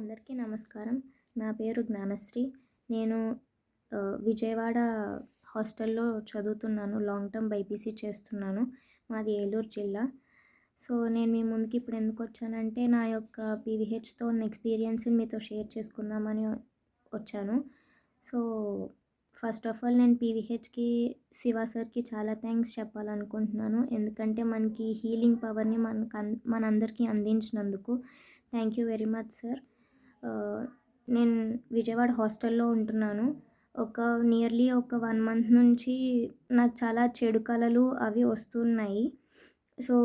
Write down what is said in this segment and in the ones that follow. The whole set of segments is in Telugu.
అందరికీ నమస్కారం. నా పేరు జ్ఞానశ్రీ. నేను విజయవాడ హాస్టల్లో చదువుతున్నాను. లాంగ్ టర్మ్ బైపీసీ చేస్తున్నాను. మాది ఏలూరు జిల్లా. సో నేను మీ ముందుకి ఇప్పుడు ఎందుకు వచ్చానంటే నా యొక్క పీవీహెచ్తో ఉన్న ఎక్స్పీరియన్స్ని మీతో షేర్ చేసుకుందామని వచ్చాను. సో ఫస్ట్ ఆఫ్ ఆల్ నేను పీవీహెచ్కి శివ సార్కి చాలా థ్యాంక్స్ చెప్పాలనుకుంటున్నాను. ఎందుకంటే మనకి హీలింగ్ పవర్ని మనకు మనందరికీ అందించినందుకు thank you very much sir. నేను విజయవాడ హాస్టల్లో ఉంటున్నాను. ఒక నియర్లీ ఒక వన్ మంత్ నుంచి నాకు చాలా చెడు కళలు అవి వస్తున్నాయి. సో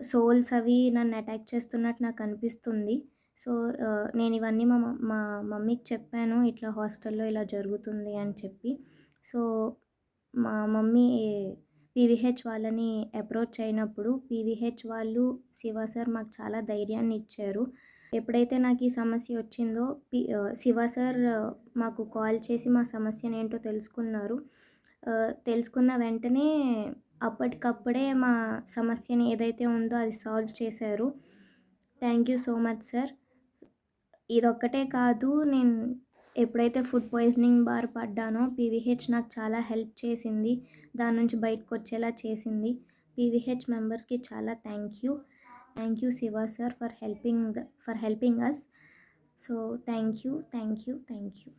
సోల్స్ అవి నన్ను అటాక్ చేస్తున్నట్టు నాకు అనిపిస్తుంది. సో నేను ఇవన్నీ మా మా మమ్మీకి చెప్పాను ఇట్లా హాస్టల్లో ఇలా జరుగుతుంది అని చెప్పి. సో మా మమ్మీ పీవీహెచ్ వాళ్ళని అప్రోచ్ అయినప్పుడు పీవీహెచ్ వాళ్ళు శివ సార్ మాకు చాలా ధైర్యాన్ని ఇచ్చారు. ఎప్పుడైతే నాకు ఈ సమస్య వచ్చిందో పి శివ సార్ మాకు కాల్ చేసి మా సమస్యను ఏంటో తెలుసుకున్నారు తెలుసుకున్న వెంటనే అప్పటికప్పుడే మా సమస్యని ఏదైతే ఉందో అది సాల్వ్ చేశారు. Thank you so much sir. ఇదొక్కటే కాదు నేను ఎప్పుడైతే ఫుడ్ పాయిజనింగ్ బార్ పడ్డానో పీవీహెచ్ నాకు చాలా హెల్ప్ చేసింది. దాని నుంచి బయటకు వచ్చేలా చేసింది పీవీహెచ్ మెంబర్స్కి చాలా thank you. thank you Siva sir for helping the, for helping us. So thank you thank you thank you.